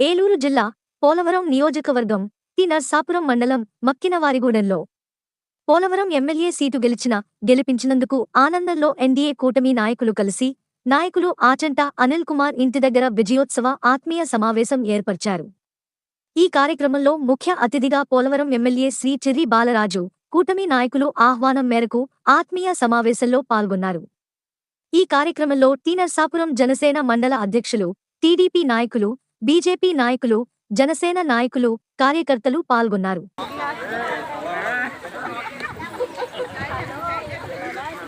ఏలూరు జిల్లా పోలవరం నియోజకవర్గం టి. నర్సాపురం మండలం మక్కినవారిగూడెంలో. పోలవరం ఎమ్మెల్యే సీటు గెలిచిన గెలిపించినందుకు ఆనందంలో ఎన్డీఏ కూటమి నాయకులు కలిసి నాయకులు ఆచంట అనిల్ కుమార్ ఇంటి దగ్గర విజయోత్సవ ఆత్మీయ సమావేశం ఏర్పరిచారు. ఈ కార్యక్రమంలో ముఖ్య అతిథిగా పోలవరం ఎమ్మెల్యే శ్రీ చిర్రి బాలరాజు కూటమి నాయకులు ఆహ్వానం మేరకు ఆత్మీయ సమావేశంలో పాల్గొన్నారు. ఈ కార్యక్రమంలో టి. నర్సాపురం జనసేన మండల అధ్యక్షులు టీడీపీ నాయకులు బీజేపీ నాయకులు జనసేన నాయకులు కార్యకర్తలు పాల్గొన్నారు.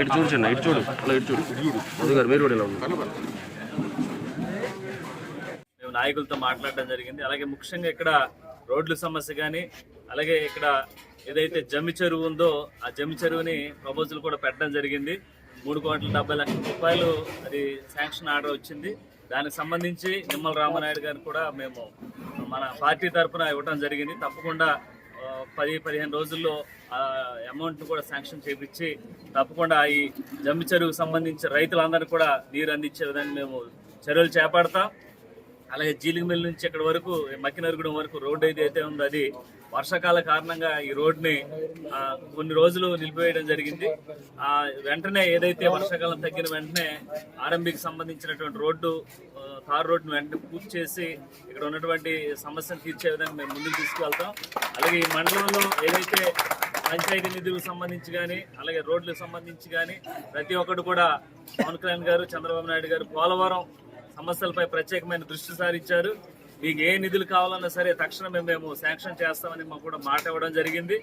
ఇటు చూడు చిన్న ఇటు చూడు. అలా ఇటు చూడు. మధు గారు మీరు కూడా ఇలా ఉన్నారు మేము నాయకులతో మాట్లాడడం జరిగింది. అలాగే ముఖ్యంగా ఇక్కడ రోడ్ల సమస్య కానీ అలాగే ఇక్కడ ఏదైతే జమ్మి చెరువు ఉందో ఆ జమ్మి చెరువుని ప్రపోజల్ కూడా పెట్టడం జరిగింది. మూడు కోట్ల డెబ్బై లక్షల రూపాయలు అది శాంక్షన్ ఆర్డర్ వచ్చింది. దానికి సంబంధించి నిమ్మల రామనాయుడు గారిని కూడా మేము మన పార్టీ తరఫున ఇవ్వడం జరిగింది. తప్పకుండా పది పదిహేను రోజుల్లో ఆ కూడా శాంక్షన్ చేపించి తప్పకుండా ఈ జమ్మి చెరువుకు సంబంధించి రైతులందరికీ కూడా నీరు అందించే విధంగా మేము చర్యలు చేపడతాం. అలాగే జీలిగిమిల్ నుంచి ఇక్కడ వరకు మక్కినరుగుడం వరకు రోడ్డు ఏదైతే ఉందో అది వర్షాకాల కారణంగా ఈ రోడ్ని కొన్ని రోజులు నిలిపివేయడం జరిగింది. ఆ వెంటనే ఏదైతే వర్షాకాలం తగ్గిన వెంటనే ఆరంభికి సంబంధించినటువంటి రోడ్డు తార్ రోడ్ను వెంటనే పూర్తి చేసి ఇక్కడ ఉన్నటువంటి సమస్యను తీర్చే విధంగా మేము ముందుకు తీసుకువెళ్తాం. అలాగే ఈ మండలంలో ఏదైతే పంచాయతీ నిధులకు సంబంధించి కానీ అలాగే రోడ్లకు సంబంధించి కానీ ప్రతి ఒక్కరు కూడా పవన్ కళ్యాణ్ గారు చంద్రబాబు నాయుడు గారు పోలవరం సమస్యలపై ప్రత్యేకమైన దృష్టి సారించారు. మీకు ఏ నిధులు కావాలన్నా సరే తక్షణమే మేము శాంక్షన్ చేస్తామని మాకు కూడా మాట ఇవ్వడం జరిగింది.